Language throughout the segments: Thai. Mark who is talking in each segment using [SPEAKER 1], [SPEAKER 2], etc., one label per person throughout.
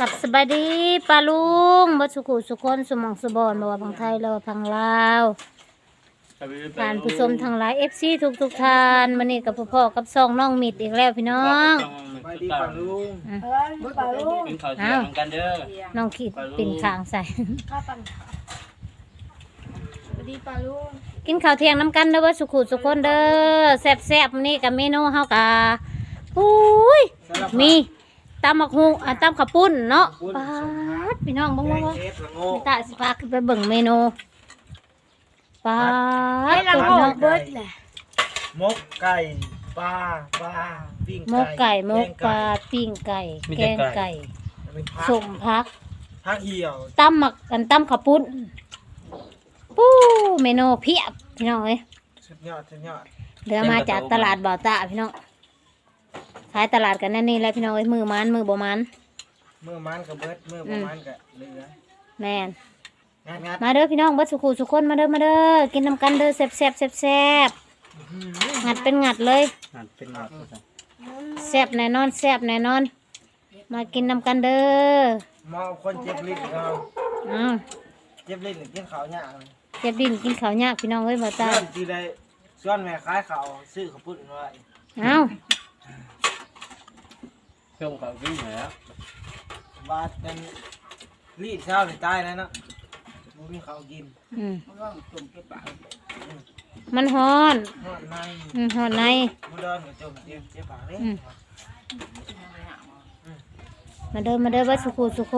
[SPEAKER 1] กับสบายดีปลาลุงบัสุขุสุคนสมองสุบอนบ่ว่าพังไทยแล้วว่าพังลาวการผู้ชมทางหลาย FC ทุกทุกๆท่านมื้อนี้กับพ่อๆกับซองน้องมิดอีกแล้วพี่น้อง
[SPEAKER 2] ไปดีป่าลุง
[SPEAKER 3] ปลาลูก
[SPEAKER 4] กินข้าวเที่ยงกันเด้อ
[SPEAKER 1] น้องคิดปิ่นข้างใส่
[SPEAKER 3] ข้าวปั่นสวัสดีปลาลูก
[SPEAKER 1] กินข้าวเที่ยงน้ำกันเด้อว่าสุขุสุคนเด้อแซ่บๆมื้อนี้กับเมนูเฮากะอุ้ย มี ตำบักฮุงอะตำข้าวปุ้นเนาะปาดพี่น้องเบ่ง
[SPEAKER 2] แก
[SPEAKER 1] บ่
[SPEAKER 2] ง
[SPEAKER 1] ว่า
[SPEAKER 2] เฮ็ดละโง
[SPEAKER 1] ตาสิพาขึ้นไปเบิ่งเมนูปลา
[SPEAKER 3] ให้เรา
[SPEAKER 1] ตัว
[SPEAKER 3] โง่
[SPEAKER 1] เนาะ
[SPEAKER 3] เบิดแหละ
[SPEAKER 2] มกไก่ปลาปลาปิ้ง
[SPEAKER 1] หมกไก่หมกปลาปิ้งไก่แกงไก่
[SPEAKER 2] เป็นผัก
[SPEAKER 1] สมพัก
[SPEAKER 2] ผักเหี่ยว
[SPEAKER 1] ตำหมักกันตำข้าวปุ้นปู้เมนูเพียบพี่น้องเอ้ย
[SPEAKER 2] สุดยอดสุดยอด
[SPEAKER 1] เดี๋ยวมาจากตลาดบ่าวตาพี่น้อง ขายตลาดกันนั่นนี่แหละพี่น้องเอ้ยมือมันมือบ่มัน
[SPEAKER 2] มือมันกับเบิดมือประมาณกับเหลือ
[SPEAKER 1] แม่น
[SPEAKER 2] งัดงัด
[SPEAKER 1] มาเด้อพี่น้องเบิดสุขุสุคนมาเด้อมาเด้อกินน้ำกันเด้อแซ่บแซ่บแซ่บแซ่บงัดเป็นงัดเลย
[SPEAKER 4] หันเป็นหลัก
[SPEAKER 1] แซ่บแน่นอนแซ่บแน่นอน มากินน้ำกันเด้อ
[SPEAKER 2] มองคนเจ็บลิ้นเขา
[SPEAKER 1] อ้าว
[SPEAKER 2] เจ็บลิ้นหรือกินข้าวเนี่ย
[SPEAKER 1] เจ็บดินกินข้าวยากพี่น้องเอ้ยบ่าวตา
[SPEAKER 2] เริ่มทีใดส่วนแม่ขายข้าวซื้อข้าวปุ้นไว้
[SPEAKER 1] อ้าว
[SPEAKER 4] ช่วงเขาวิ่งเหรอบา
[SPEAKER 2] ดกันรีดเช้าเลยตายแล้วเนาะบ่มีข้าวกิน
[SPEAKER 1] อืมมันฮ้อน
[SPEAKER 2] นอนใน
[SPEAKER 1] อืมฮ้อนใน
[SPEAKER 2] บุดอนกับจมเจ็บเจ็บปากเลย
[SPEAKER 1] อืม มาเด้อมาเด้อเบ่สุขุสุค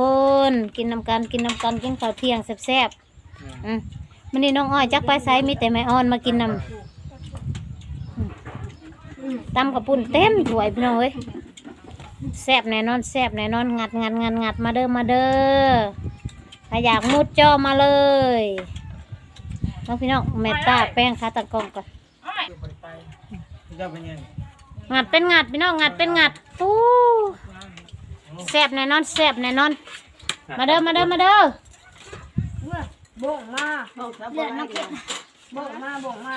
[SPEAKER 1] น กินน้ำกันกินน้ำกันกินข้าวเที่ยงแซ่บๆอืมมันนี่น้องอ้อยจักไปไสมีแต่แม่อ่อนมากินน้ำอืมตำกับปุ่นเต็มถ้วยพี่น้องเอ้ย แซบแน่นอนแซบแน่นอนงัดงัดงัดงัดมาเด้อมาเด้อถ้าอยากมุดจอมาเลยน้องพี่น้องแม่ตาแป้งคาตะกองก่อน
[SPEAKER 2] งั
[SPEAKER 1] ดเป็นงัดพี่น้องงัดเป็นงัดปู้แซบแน่นอนแซบแน่นอน มาเด้อมาเด้อมาเด้อ
[SPEAKER 3] บ่งมาเดือดนักเก็ตบ่งมาบ่งมา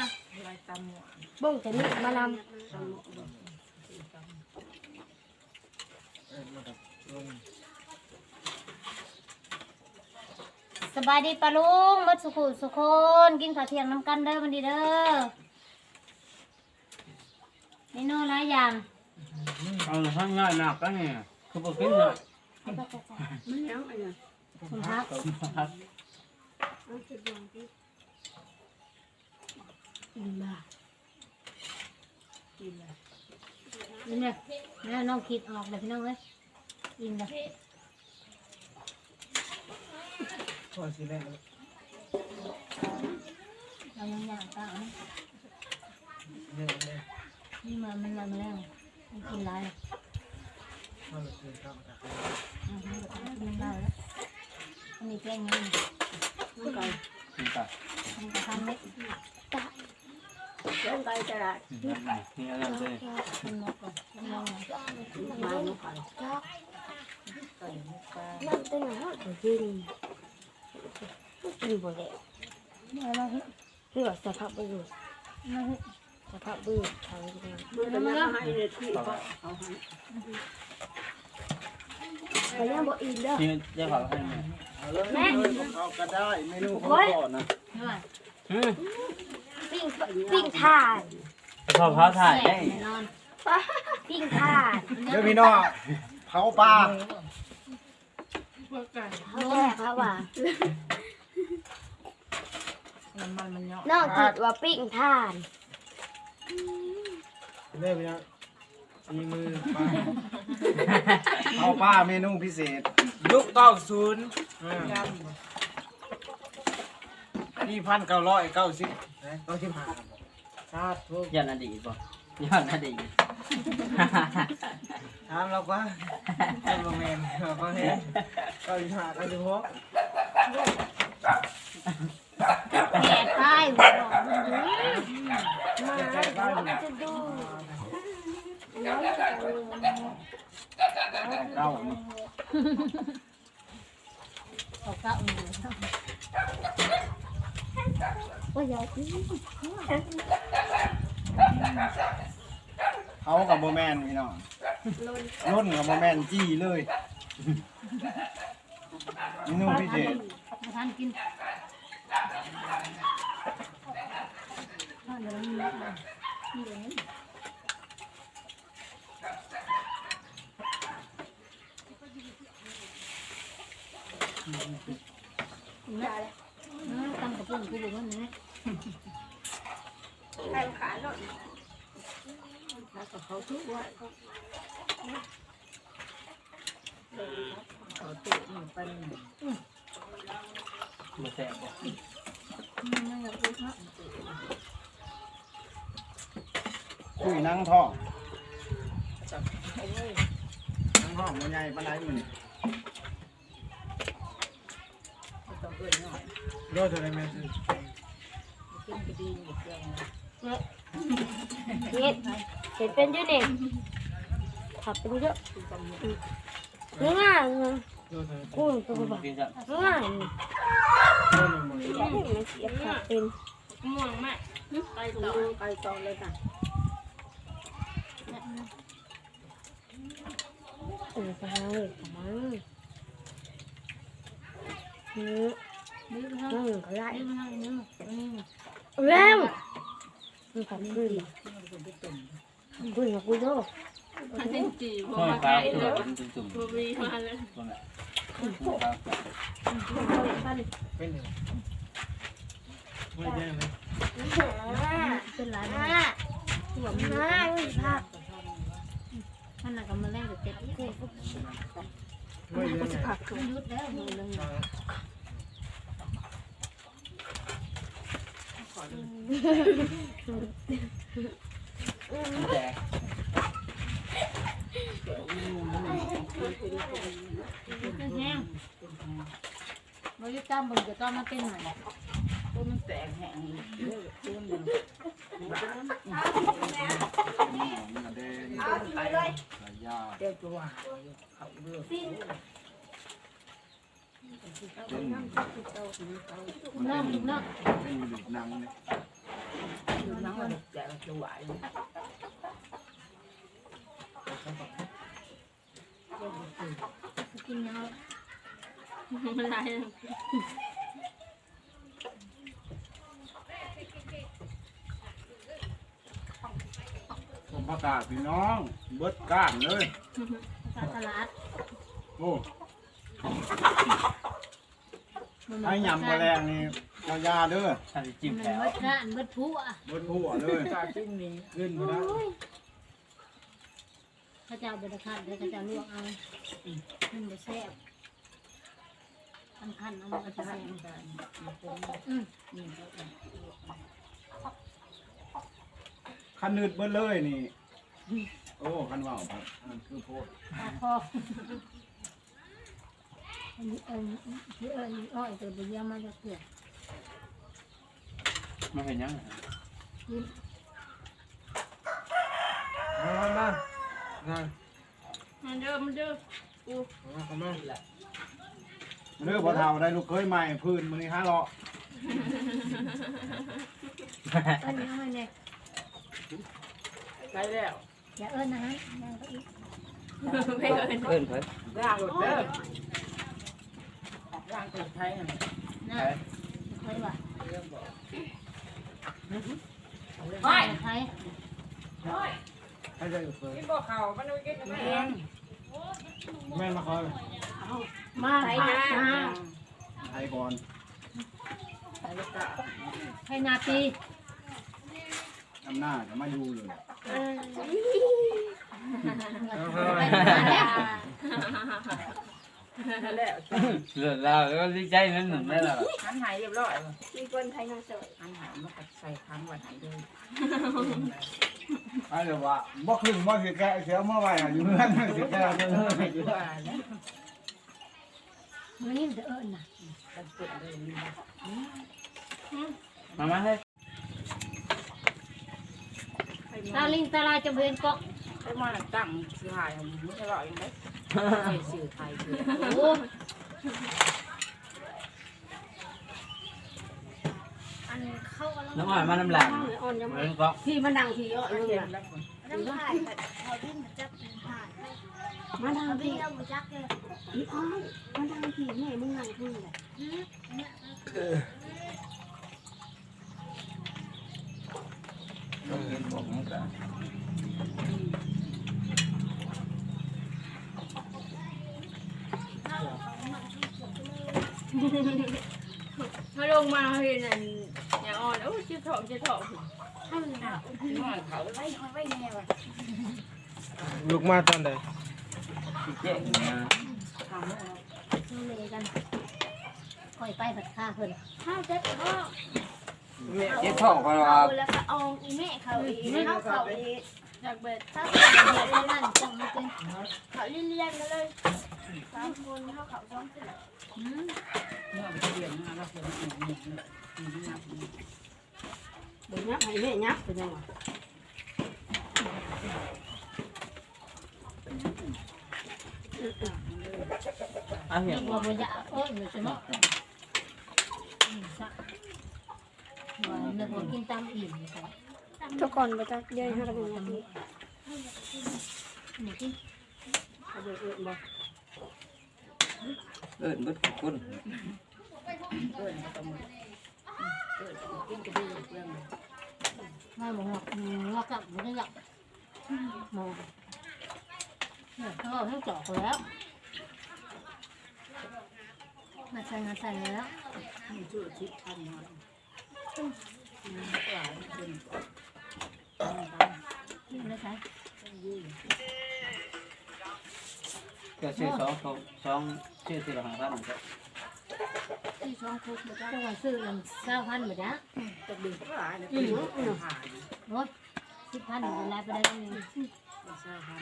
[SPEAKER 3] บ่งจะนี่มาน
[SPEAKER 1] สบายดีปะลุงมดสุขุสุคนกินข้าวเที่ยงน้ำกันเด้อมันดีเด้อเมนูหลายอย่าง
[SPEAKER 4] เอาข้างง่ายหนักก็เนี่ยคือบอกกินหน่อย
[SPEAKER 1] คุณพักนี่เนี่ยแม่น้องคิดออกเลยพี่น้องเอ้ย กินเลย
[SPEAKER 2] พอสิแล้ว
[SPEAKER 1] เรายังอยากต่างนะ
[SPEAKER 2] เรื่องเลย
[SPEAKER 1] นี่มันมันมันแล้วมันกินหลาย
[SPEAKER 2] มันคือข้าวตะไคร้
[SPEAKER 1] อือฮึกินหลายแล้วอันนี้แกงยัง
[SPEAKER 4] กินไป
[SPEAKER 1] ทำกระทำเล็ก
[SPEAKER 3] เรื่องไก่ตลาด
[SPEAKER 4] นี่อะไรเลย
[SPEAKER 1] มันหมดก่อนมันลงหน่อย
[SPEAKER 3] มาลูกไก่ นั่นเป็นหยังก็กินกินบ่ได้
[SPEAKER 1] เอามาเฮ้ย
[SPEAKER 3] เพื่อสภาพประโยชน์
[SPEAKER 1] เอามาเฮ้ย
[SPEAKER 3] สภาพประโยชน์ทางนี้
[SPEAKER 1] เอามาแล้ว
[SPEAKER 3] ก็ยังบ่อิ่มเด้อ
[SPEAKER 4] นี่เจ้าเขาให้ม
[SPEAKER 2] เอาเลยเอาก็ได้เมนูของก่อนนะ
[SPEAKER 3] ปิ้งปิ้งถ่าน
[SPEAKER 4] พอเขาถ่ายได้
[SPEAKER 3] ปิ้งถ่าน
[SPEAKER 2] เดี๋ยวพี่น้องเผาปลา
[SPEAKER 3] เขาแม่เขาว่าน้องคิดว่าปิ้งถ่าน
[SPEAKER 2] เริ่มยังสีมือปลาเอาปลาเมนูพิเศษ ยุคเก้าศูนย์นี่พันเก้าร้อยเก้าสิบเก้าสิบห้าชาติทุก
[SPEAKER 4] ย้อนอดีตป่ะย้อนอดีต
[SPEAKER 2] ถามเราก็เป็นโรงแรมเราก็เห็น เก้าสิบห้าเก้าสิบหก
[SPEAKER 1] แก่ตายหัวหนอนมันดู
[SPEAKER 3] จะดู
[SPEAKER 2] เก้า
[SPEAKER 1] เขาเก้าอยู่โอ้ยยายพี่
[SPEAKER 2] เขากับโบแมนพี่น้องรุ่นกับโบแมนจี้เลยเมนูพิเศษ
[SPEAKER 1] มาทานกินเดี๋ยวนี้นี่เลย
[SPEAKER 3] ได้เลย
[SPEAKER 1] ตำกระปุกกูบอกว่านี่
[SPEAKER 3] ใครขายรถ
[SPEAKER 1] แล้วก็เขาทุกว่า
[SPEAKER 4] มาแสบบ่
[SPEAKER 2] คุยนั่งท้องนั่งท้องมันใหญ่ปานใดมันรอดอะไรแม่ซื้อ
[SPEAKER 3] เฮ็ดเห็นเป็นอยู่นี่ขับเป็นเยอะง่ายๆกุ้งตัวแบบ
[SPEAKER 4] กินจ้ะ
[SPEAKER 3] ง่ายๆมันเสียขับเป็น
[SPEAKER 5] ม่วงแม่ไปต่อไปต่อเลยค่ะ
[SPEAKER 3] เออไปเลยประมาณนี้
[SPEAKER 1] ดื้อ
[SPEAKER 3] อืมก็ได้
[SPEAKER 1] ดื้อให้ดื้อนี่
[SPEAKER 3] เร็วมันขับขึ้น ขึ้นกับกูโย
[SPEAKER 5] พันธุ์จีบ
[SPEAKER 4] ห้อย
[SPEAKER 5] มา
[SPEAKER 4] ฟ้า
[SPEAKER 5] ไกล
[SPEAKER 4] ตัว
[SPEAKER 5] เลย
[SPEAKER 4] เป็นจุ่ม
[SPEAKER 5] บรีมาเลย
[SPEAKER 4] ๆตัวน่ะหัวฟ้า
[SPEAKER 2] เป็นยังไม่ได้ไหม
[SPEAKER 1] เป็นไร
[SPEAKER 3] อ่า
[SPEAKER 1] บ้าง
[SPEAKER 3] หัวมันง่ายไม่ภาพ
[SPEAKER 1] มันน่ะก็มาแล่นกับเจ็ดกู
[SPEAKER 2] ไม่ได้ไง
[SPEAKER 3] ผัก
[SPEAKER 1] ไม่ยุดแล้วมือนึง
[SPEAKER 4] แจก
[SPEAKER 1] แห้ง เราจะจำบึงจะต้องมาเป็นหน่อย
[SPEAKER 5] ตัวมันแตกแห้งเยอะเต็มเลย
[SPEAKER 2] แดง
[SPEAKER 3] เอาทีเลย
[SPEAKER 2] สายยา
[SPEAKER 5] เจ้าตัวเขาเลือก
[SPEAKER 3] สิ้น
[SPEAKER 2] เป็น
[SPEAKER 1] น้ องน้อง
[SPEAKER 2] เป็นหนังเนี่ย
[SPEAKER 5] อยู่นั่งมันแจะไหว
[SPEAKER 1] กินยัง
[SPEAKER 5] มันไร
[SPEAKER 2] ผมประกาศพี่น้อง เบิดก้านเลย
[SPEAKER 1] ตลาด
[SPEAKER 2] โอ้ให้ยำแมลงนี่ เจ้ายาเด้อ
[SPEAKER 4] ท่านจิ้ม
[SPEAKER 1] มัน
[SPEAKER 4] แล้ว
[SPEAKER 1] เบิดร้านเบิดผู้อะ
[SPEAKER 2] เบิดหัวเลย
[SPEAKER 5] ตาจิ้มนี้
[SPEAKER 2] ขึ้นมาแล้ว
[SPEAKER 1] ข้าเจ้าเบิดคันเดี๋ยวข้าเจ้าลวกเอามันจะแซ่บอันคันเอามันก็จะแซ่บอืม
[SPEAKER 2] คันนืดเบิดเลยนี่ โอ้คันว่าวครับอันคือโพด
[SPEAKER 1] ปลาคออันนี้เอิญที่เอิญอ้อยตัวเดียวมาจากเกลือ
[SPEAKER 4] มันเป็นยัง
[SPEAKER 2] มามามา
[SPEAKER 5] มันเดิมมันเดิม
[SPEAKER 2] มาเข้ามาเรื่องพอเท่าได้ลูกเคยใหม่พื้นมือนี้ห้าเลาะ
[SPEAKER 1] เอิญยังไงเนี่ย
[SPEAKER 5] ใช่แล้ว
[SPEAKER 1] อย่าเอิญนะฮะยังก็อีก
[SPEAKER 5] ไม่เคย
[SPEAKER 4] เพิ่นเพิ่น
[SPEAKER 5] ร่างหลุดเด้อร่างติดไทยน่ะ
[SPEAKER 1] นะเคยว่ะ
[SPEAKER 5] เรื่องบอก
[SPEAKER 1] ไทยไทย
[SPEAKER 2] ให้ได้ลูกเคย
[SPEAKER 5] ที่บอกเขามันไม่กินแม่
[SPEAKER 2] แม่มาคอย
[SPEAKER 1] มาไทยนา
[SPEAKER 2] ไทยก่อน
[SPEAKER 5] ไทยกะ
[SPEAKER 1] ไทยนาปี
[SPEAKER 2] อำนาจจะมาอยู่เลย
[SPEAKER 5] นั่นแหละ
[SPEAKER 4] เหลือเราแล้วก็ดีใจนั่นหนึ่งได้แล้ว
[SPEAKER 5] หันหายเรียบร้อย
[SPEAKER 3] มีคนไทยนาเสย
[SPEAKER 5] หันหายมันก็ใส่ค้างไว้หายเลย
[SPEAKER 2] ไอ้เดี๋ยวว่าบ่ครึ่งบ่เสียแก่เสียเมื่อไหร่อะอยู่เงื่อนเสียแก่เมื่อไหร่อยู่
[SPEAKER 5] ว่าแล้ว
[SPEAKER 1] มันนี่จะเอิญนะ
[SPEAKER 5] กันเกิดเลย
[SPEAKER 4] มามาให้
[SPEAKER 1] ตาลิงตาลาจะเวียนเกาะ
[SPEAKER 5] ไอ้มันตั้งสื่อหายมันจะรอยังไงไอ้สื่อไทยคือ
[SPEAKER 1] โอ้
[SPEAKER 3] อันเข้ากันแล้ว
[SPEAKER 4] น้ำอ่อนมาน้ำหลัง
[SPEAKER 3] อ่อนยัง
[SPEAKER 4] เหมือนก็
[SPEAKER 3] พี่มันดังทีอ่อน
[SPEAKER 5] เรี
[SPEAKER 3] เลย
[SPEAKER 5] ยนแล้วคน
[SPEAKER 3] น้ำผ่านเขาดิ้นจับผ่านมาทางพี่เราจักเลยอีอ้อยมันดังทีแม่มึงนั่งคุยแหละ
[SPEAKER 2] ต้องเห็นบอกนี่กัน
[SPEAKER 5] ถ้าลงมาเห็นอันอย่างอ่อนโอ้ยเจะถอกเจะถอก
[SPEAKER 3] ให้มันหนาว
[SPEAKER 5] เขาไว้ไว้แน่ว่ะ
[SPEAKER 2] ลูกมาตอนใด
[SPEAKER 4] เจ๊เนี่ย
[SPEAKER 5] ทำให้เรา
[SPEAKER 1] ช่วยเลยกันคอยไปบัดค่าเพิ่น
[SPEAKER 3] ข้าวเจ็บพ่อ
[SPEAKER 4] เจ๊ท้องก็
[SPEAKER 3] เอาแล้วก็เอาอีแม่เขาอีเขาเขาอีจากเบ็ดถ้า
[SPEAKER 1] เดี๋ยวนั่นจังมันเป็น
[SPEAKER 3] เขาเลี้ยงกันเลยสามคนเขาเขาสองคน
[SPEAKER 5] เมื่อไปเรียนมาเราเรียนหนึ่งหนึ่งหนึ่งหนึ่
[SPEAKER 3] เดี๋ยวนับให้แม่นับเป็นยังไง
[SPEAKER 4] อะเห็น
[SPEAKER 1] บ่บ่อยากเอ้ยใช่มั้ยอืมานึกว่ากินตามอิ่มนี่ค่ะ
[SPEAKER 3] ทุกคนไปจักเดินให้กันย่างนี้
[SPEAKER 1] นี่กิน
[SPEAKER 3] เขาเดินเอื่นบ่
[SPEAKER 4] เอิ้นเบิดทุกคน
[SPEAKER 5] เกินก็ต้องเกินกินกระดูกเรื่อง
[SPEAKER 1] ไม่บ่งอกอืมงอกกับบ่ได้อยากหมอเนี่ยเขาเอาให้เจาะแล้วมาใส่มาใส่แล้ว
[SPEAKER 5] มันชื่อชิดพันมาอืมก็หลายเป็น
[SPEAKER 1] ไม่ใช่
[SPEAKER 4] ก็ชื่อสองสองสอง ชื่อที่เราหาท่านก็
[SPEAKER 3] ที่ช่องคุกมาจัก
[SPEAKER 1] จังหวัดซื้อลำเก้าพันหมดนะ
[SPEAKER 5] จะดึงก็หลายนะเป็นผ่าน
[SPEAKER 1] โอ้ยสิบพันหมดแล้วไปได้ยังไง
[SPEAKER 5] ไม่ใช่พัน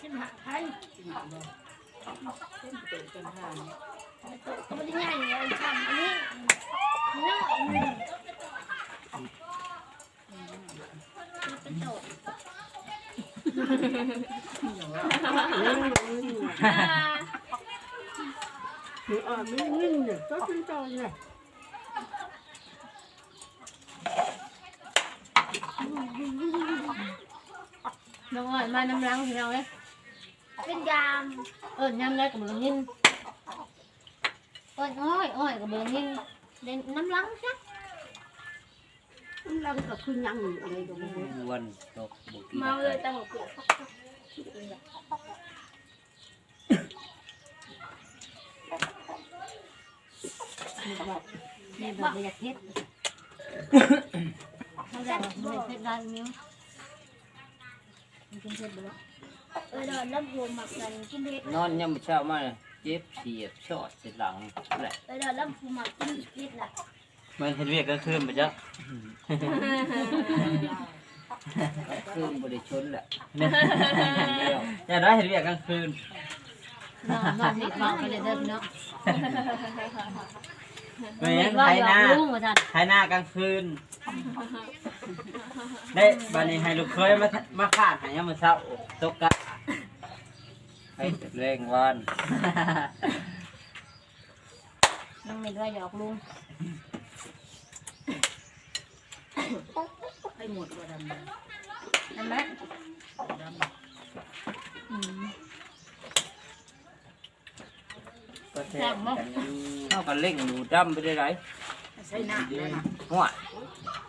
[SPEAKER 3] ขึ้นหาพัน
[SPEAKER 5] จริงๆเราเป็นเปิดกันผ่าน
[SPEAKER 3] เขาไม่ได้ง่ายเลยทำอันนี้เนาะไม่นิ่เนี่ยก็เป็นโตเนี่ย
[SPEAKER 1] น้องอ้อยมาน้ำล้างพี่น้องเอ้ย
[SPEAKER 3] เป็นยาม
[SPEAKER 1] เอิ้นน้ำได้กับเบืองยินเอิ้นอ้อยอ้ อยกับเบืองยินเด่นน้ำล้างจ้ะ
[SPEAKER 3] เราก็คือยังอะไรตรงนี้
[SPEAKER 4] วันตกบุก
[SPEAKER 3] เมาเลยแต่หัวเกลือ
[SPEAKER 1] แม่บอยากเฮ็ดเขาจะบอกไม่เฮ็ดได้มิ้วมันกินเฮ็ดบ่ล่ะ
[SPEAKER 3] เออดินแล้วหัวหมักกันกินเห็ด
[SPEAKER 4] นอนยังไม่เช้ามาเจ็บเสียบชอดเสียหลังแหละ
[SPEAKER 3] เออดินล้วหัวหมักกินเห็ดล่ะ
[SPEAKER 4] มันเห็นเวียกก็คืนไปจ้ะคืนบริชนแหละอย่าได้เห็นเวียกกลางคืน
[SPEAKER 1] นอนนอนเฮ็ดมาไปเลยเด้อพี่น้อง
[SPEAKER 4] ไม่
[SPEAKER 1] เฮ็
[SPEAKER 4] งั้
[SPEAKER 1] ด
[SPEAKER 4] น
[SPEAKER 1] ว่า
[SPEAKER 4] ไท
[SPEAKER 1] อย
[SPEAKER 4] หน้า
[SPEAKER 1] อกลุงว่าซั่น
[SPEAKER 4] ไทยหน้ากลางคืน ได้บันนี้ให้ลูกเคยมามาขาดให้ยามมาเช้าตกกะให้แรงวัน
[SPEAKER 1] น้องเม็ดว่าหยอกลุง
[SPEAKER 5] ให้หมดว่าดำ
[SPEAKER 1] นั่นแหละ
[SPEAKER 5] ดำ
[SPEAKER 1] อืม
[SPEAKER 4] ก็แทงกันเท่ากันเล่งดูดำไปได้ไร
[SPEAKER 5] ใช้หน้าด้วยนะ
[SPEAKER 4] หัว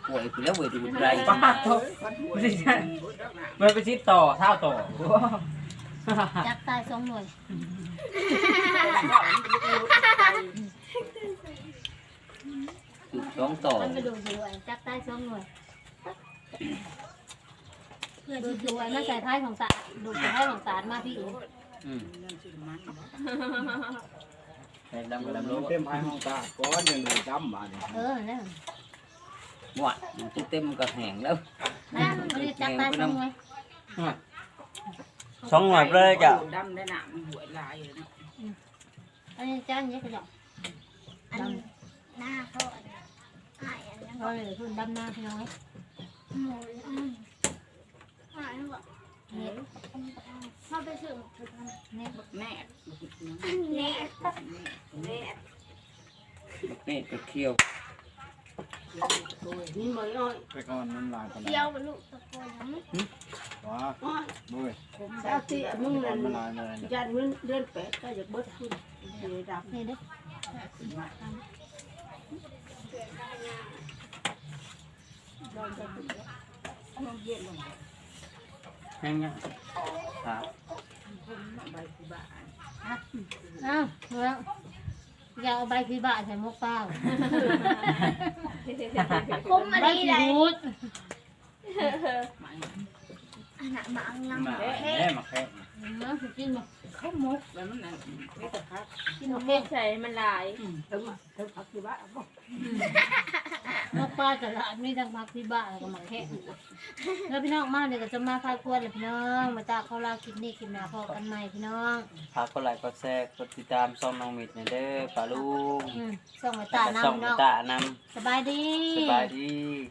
[SPEAKER 4] ป่วยไปแล้วเวยดูไรป้า
[SPEAKER 5] มันหัว
[SPEAKER 4] ไม่ใช่มันไปชิดต่อเท่าต่อ
[SPEAKER 1] จักตายสองหน่วย
[SPEAKER 4] จุดสองต่อ
[SPEAKER 1] มันไปดูดูไอ้จักตายสองหน่วยดูดูไอ้มาใส่ท้ายของตาดูใส่ท้ายของตามาพี่เอง
[SPEAKER 4] อืม
[SPEAKER 5] เงินชื่อมัน
[SPEAKER 4] แทงดำกับดำโล
[SPEAKER 2] เต็มพายห้องตาก้อนยังดูดำมาเนี่ย
[SPEAKER 1] เออนั่น
[SPEAKER 4] หัวมันเต็มกับแหงแล้ว
[SPEAKER 1] นั่นมันจักตายสองหน่วย
[SPEAKER 4] สองหน่วยเลยจ้ะ
[SPEAKER 5] ดำได้หนามันหัวลายเลยนะ
[SPEAKER 1] อันนี้จ้างเยอะก็หยอก
[SPEAKER 3] อันหน้าเขาอันหายอันนั้น
[SPEAKER 1] เราเลยคุณดำหน้าพี่น้อง
[SPEAKER 3] หมู อืมหายหรอ
[SPEAKER 1] เนี่ย
[SPEAKER 3] เข้าไปถึง
[SPEAKER 1] เนี่ย
[SPEAKER 5] แม่
[SPEAKER 3] แน่
[SPEAKER 5] แม่
[SPEAKER 4] นี่ก็เคี้ยว
[SPEAKER 3] นี่เหมือนน้อย
[SPEAKER 2] ไปก่อนน้ำลายปลา
[SPEAKER 3] เที่ยวเป็นลูกตะโกนยัง
[SPEAKER 2] ว้าบุ้ย
[SPEAKER 3] เจ้าที่มึงนั่
[SPEAKER 2] นมันยเลย
[SPEAKER 3] ยันเงินเดือนแปดก็จะเบิดขึ้นเดี๋ยวดับ
[SPEAKER 1] นี่เด้อ
[SPEAKER 4] ยัง ยังครับ
[SPEAKER 1] อ้าวแล้วอย่าเอาใบพิบะใส่หมกเปล่า
[SPEAKER 3] คุ้มอะ
[SPEAKER 1] ใบ
[SPEAKER 3] ไร
[SPEAKER 1] พิ
[SPEAKER 3] ได้
[SPEAKER 1] บูด
[SPEAKER 3] หนักมาอังนัง
[SPEAKER 4] มาแม่มาแค่
[SPEAKER 1] น้ำกินบ่
[SPEAKER 5] เขามุกแล้วมันนั่นไม่แต่พัก
[SPEAKER 1] กินบ่เก่ง
[SPEAKER 3] ใส่มันลาย
[SPEAKER 5] ถึงถึงพักที่บ้านบ่
[SPEAKER 1] นกปลาจะละมีทั้งผักพิบะแล้วก็หมักแค่แล้วพี่น้องมาเดี๋ยวก็จะมาพายครัวเลยพี่น้องมาจากเขาลาคลิปนี้คลิปหน้าพอกันใหม่พี่น้อง
[SPEAKER 4] ฝากกดไลค์กดแชร์กดติดตามช่องน้องมิดในเด้อป้าลุง
[SPEAKER 1] อืมส่งไปตา
[SPEAKER 4] แล้วก็ช่อง
[SPEAKER 1] น้ำพี่น้อง
[SPEAKER 4] ตานำ
[SPEAKER 1] สบายดี
[SPEAKER 4] สบายดี